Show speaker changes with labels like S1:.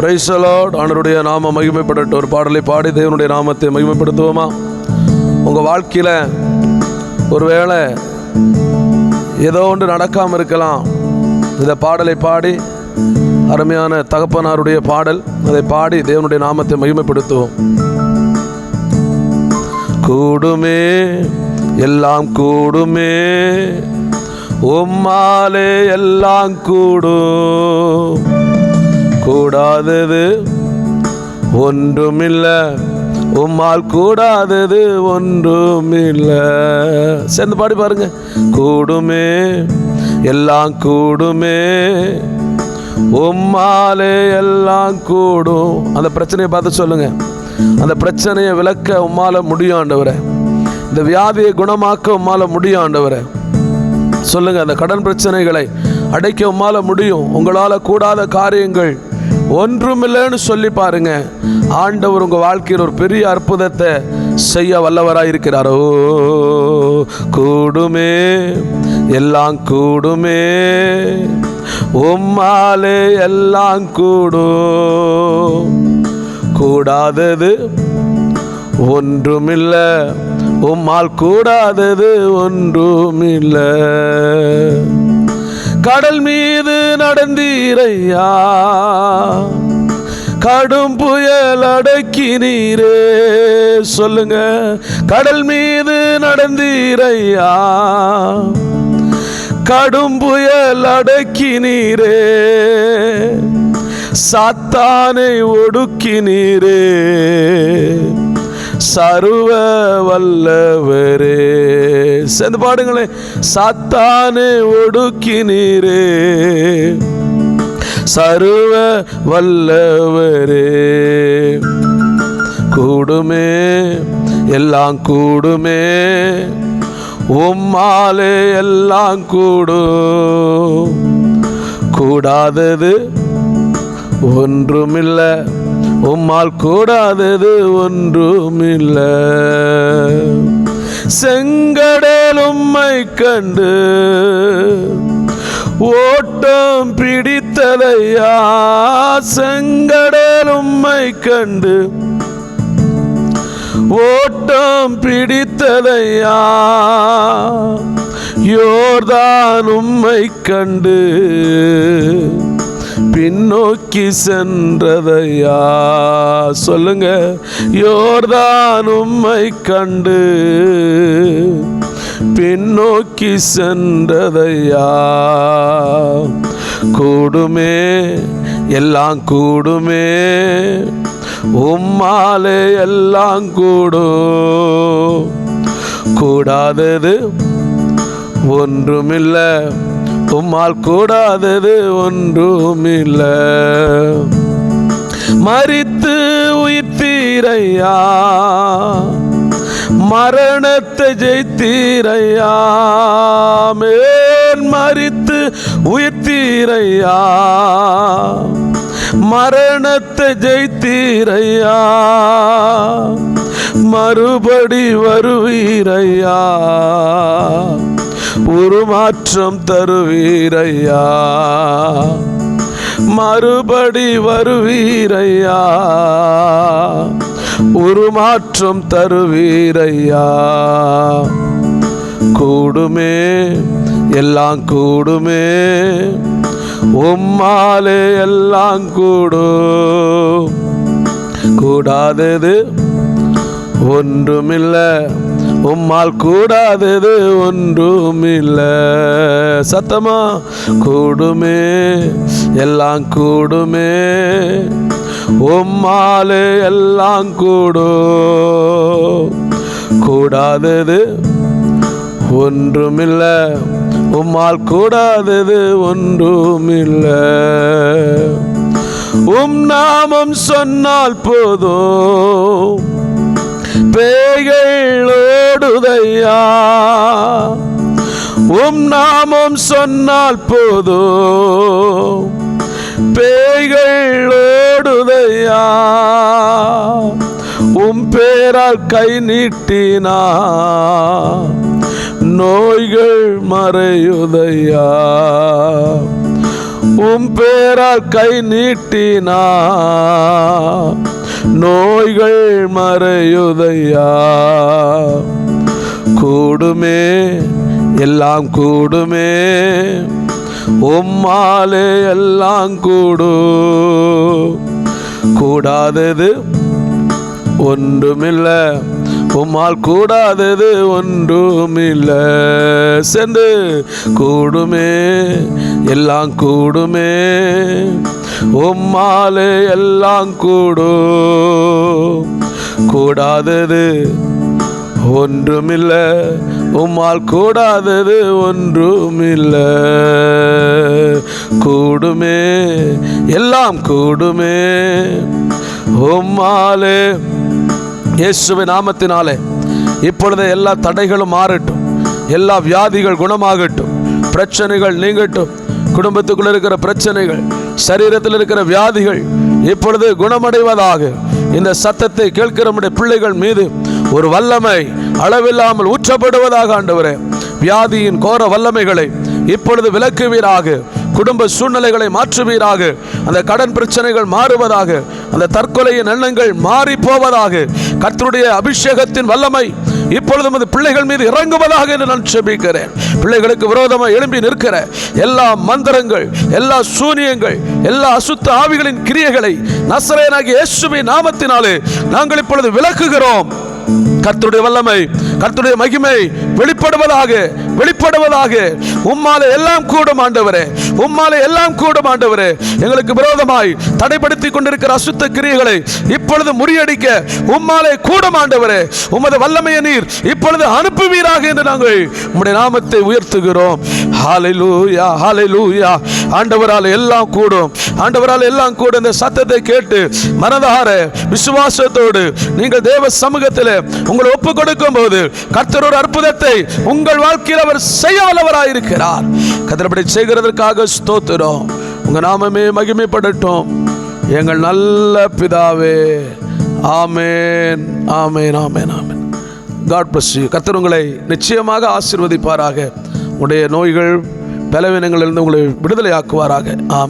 S1: பிரைசலாட் ஆண்டருடைய நாம மகிமைப்படட்டு ஒரு பாடலை பாடி தேவனுடைய நாமத்தை மகிமைப்படுத்துவோமா? உங்கள் வாழ்க்கையில் ஒருவேளை ஏதோ ஒன்று நடக்காமல் இருக்கலாம். இந்த பாடலை பாடி அருமையான தகப்பனாருடைய பாடல் அதை பாடி தேவனுடைய நாமத்தை மகிமைப்படுத்துவோம். கூடுமே எல்லாம் கூடுமே உம்மாலே எல்லாம் கூடும். கூடாதது. ஒன்றுமில்ல. உம்மால் கூடாதது ஒன்றுமில்ல. சேர்ந்து பாடி பாருங்க. கூடுமே. எல்லாம் கூடுமே. உம்மாலே எல்லாம் கூடும். அந்த பிரச்சனையை பார்த்து சொல்லுங்க. அந்த பிரச்சனையை விளக்க உம்மால முடியும் ஆண்டவரே. இந்த வியாதியை குணமாக்க உம்மால முடியும் ஆண்டவரே. சொல்லுங்க அந்த கடன் பிரச்சனைகளை அடைக்க உம்மால முடியும். உங்களால கூடாத காரியங்கள் ஒன்றுமில்லைன்னு சொல்லி பாருங்க. ஆண்டவர் உங்கள் வாழ்க்கையில் ஒரு பெரிய அற்புதத்தை செய்ய வல்லவராக இருக்கிறாரோ? கூடுமே எல்லாம் கூடுமே. உம்மாலே எல்லாம் கூடும். கூடாதது ஒன்றுமில்ல. உம்மால் கூடாதது ஒன்றுமில்ல. கடல் மீது நடந்தீரையா? கடும் புயல் அடக்கினீரே. சொல்லுங்க கடல் மீது நடந்தீரையா? கடும் புயல் அடக்கினீரே. சாத்தானை ஒடுக்கினீரே. சர்வ வல்லவரே. சேர்ந்து பாடுங்களேன். சாத்தானை ஒடுக்கினீரே. சர்வ வல்லவரே. கூடுமே எல்லாம் கூடுமே. உம்மாலே எல்லாம் கூடும். கூடாதது ஒன்றுமில்ல. உம்மால் கூடாதது ஒன்றுமில்ல. செங்கடல் உம்மை கண்டு ஓட்டம் பிடித்தலையா செங்கடல் உம்மை கண்டு. ஓட்டம் பிடித்தலையா யோர்தான் உம்மை கண்டு. பின்னோக்கி சென்றதையா சொல்லுங்க யோர்தான் உம்மை கண்டு. பின்னோக்கி சென்றதையா? கூடுமே எல்லாம் கூடுமே. உம்மாலே எல்லாம் கூடும் கூடாதது ஒன்றுமில்ல. உம்மால் கூடாதது ஒன்றுமில்ல. மறித்து உயிர் தீரையா? மரணத்தை ஜெயித்தீரையா. மேல் மறித்து உயிர்த்தீரையா. மரணத்தை ஜெயித்தீரையா. மறுபடி வருவீரையா. உருமாற்றம் தருவீரையா. மறுபடி வருவீரையா. உருமாற்றம் தருவீரையா? கூடுமே எல்லாம் கூடுமே உம்மாலே எல்லாம் கூடும். கூடாதது ஒன்றுமில்லை உம்மால் கூடாதது ஒன்றுமில்ல. சத்தமா கூடுமே எல்லாம் கூடுமே. உம்மாலு எல்லாம் கூடும். கூடாதது ஒன்றுமில்ல. உம்மால் கூடாதது ஒன்றுமில்ல. உம் நாமம் சொன்னால் போதும். பேய்கள் ஓடுதையா. உம் நாமம் சொன்னால் போதும். பேய்கள் ஓடுதையா? உம் பேரால் கை நீட்டினா நோய்கள் மறையுதையா? உம் பேரால் கை நீட்டினா நோய்கள் மறையுதையா? கூடுமே எல்லாம் கூடுமே. உம்மாலே எல்லாம் கூடு கூடாதது ஒன்றுமில்லை. உம்மால் கூடாதது ஒன்றுமில்ல. சென்று கூடுமே எல்லாம் கூடுமே. உம்மாலே எல்லாம் கூடு கூடாதது ஒன்றுமில்லை. உம்மால் கூடாதது ஒன்றுமில்லை. கூடுமே எல்லாம் கூடுமே. உம்மாலே இயேசுவின் நாமத்தினாலே இப்பொழுது எல்லா தடைகளும் மாறட்டும். எல்லா வியாதிகள் குணமாகட்டும். பிரச்சனைகள் நீங்கட்டும். குடும்பத்துக்குள்ள இருக்கிற பிரச்சனைகள் சரீரத்தில் இருக்கிற வியாதிகள் இப்பொழுது குணமடைவதாக இந்த சத்தத்தை கேட்கிற நம்முடைய பிள்ளைகள் மீது ஒரு வல்லமை அளவில்லாமல் ஊற்றப்படுவதாக ஆண்டவரே. வியாதியின் கோர வல்லமைகளை இப்பொழுது விலக்குவீராக குடும்ப சூழ்நிலைகளை மாற்றுவீராக. அந்த கடன் பிரச்சனைகள் மாறுவதாக. அந்த தற்கொலையின் எண்ணங்கள் மாறி போவதாக கர்த்தருடைய அபிஷேகத்தின் வல்லமை இப்பொழுதும் அந்த பிள்ளைகள் மீது இறங்குவதாக என்று நான் செபிக்கிறேன் பிள்ளைகளுக்கு விரோதமாக எழும்பி நிற்கிற எல்லா மந்திரங்கள் எல்லா சூனியங்கள் எல்லா அசுத்த ஆவிகளின் கிரியைகளை நசரேனாகிய இயேசுவின் நாமத்தினாலே நாங்கள் இப்பொழுது விளக்குகிறோம். கர்த்தருடைய வல்லமை கர்த்தருடைய மகிமை வெளிப்படுவதாக வெளிப்படுவதாக. உம்மால எல்லாம் கூடும் ஆண்டவரே. உம்மால எல்லாம் கூடும் ஆண்டவரே. எங்களுக்கு விரோதமாய் தடைப்படுத்தி கொண்டிருக்கிற அசுத்த கிரியைகளை இப்பொழுது முறியடிக்க உம்மாலே கூடும் ஆண்டவரே. உமது வல்லமைய நீர் இப்பொழுது அனுப்புவீராக என்று நாங்கள் உம்முடைய நாமத்தை உயர்த்துகிறோம். ஹalleluya ஹalleluya. ஆண்டவரால் எல்லாம் கூடும். ஆண்டவரால் எல்லாம் கூடும் இந்த சத்தத்தை கேட்டு மனதார விசுவாசத்தோடு நீங்கள் தேவ சமூகத்தில் உங்களை ஒப்பு கொடுக்கும் போது கர்த்தர் ஒரு அற்புதத்தை உங்கள் வாழ்க்கையில் அவர் செய்ய வல்லவராயிருக்கிறார் கதிரப்படி செய்கிறதற்காக ஸ்தோத்திரம். உங்க நாமமே மகிமைப்படட்டும். எங்கள் நல்ல பிதாவே. ஆமேன் ஆமேன் ஆமேன் ஆமேன். காட் பிளஸ் யூ கத்தர் உங்களை நிச்சயமாக ஆசிர்வதிப்பாராக. உடைய நோய்கள் பலவீனங்களிலிருந்து உங்களை விடுதலை ஆக்குவாராக ஆம்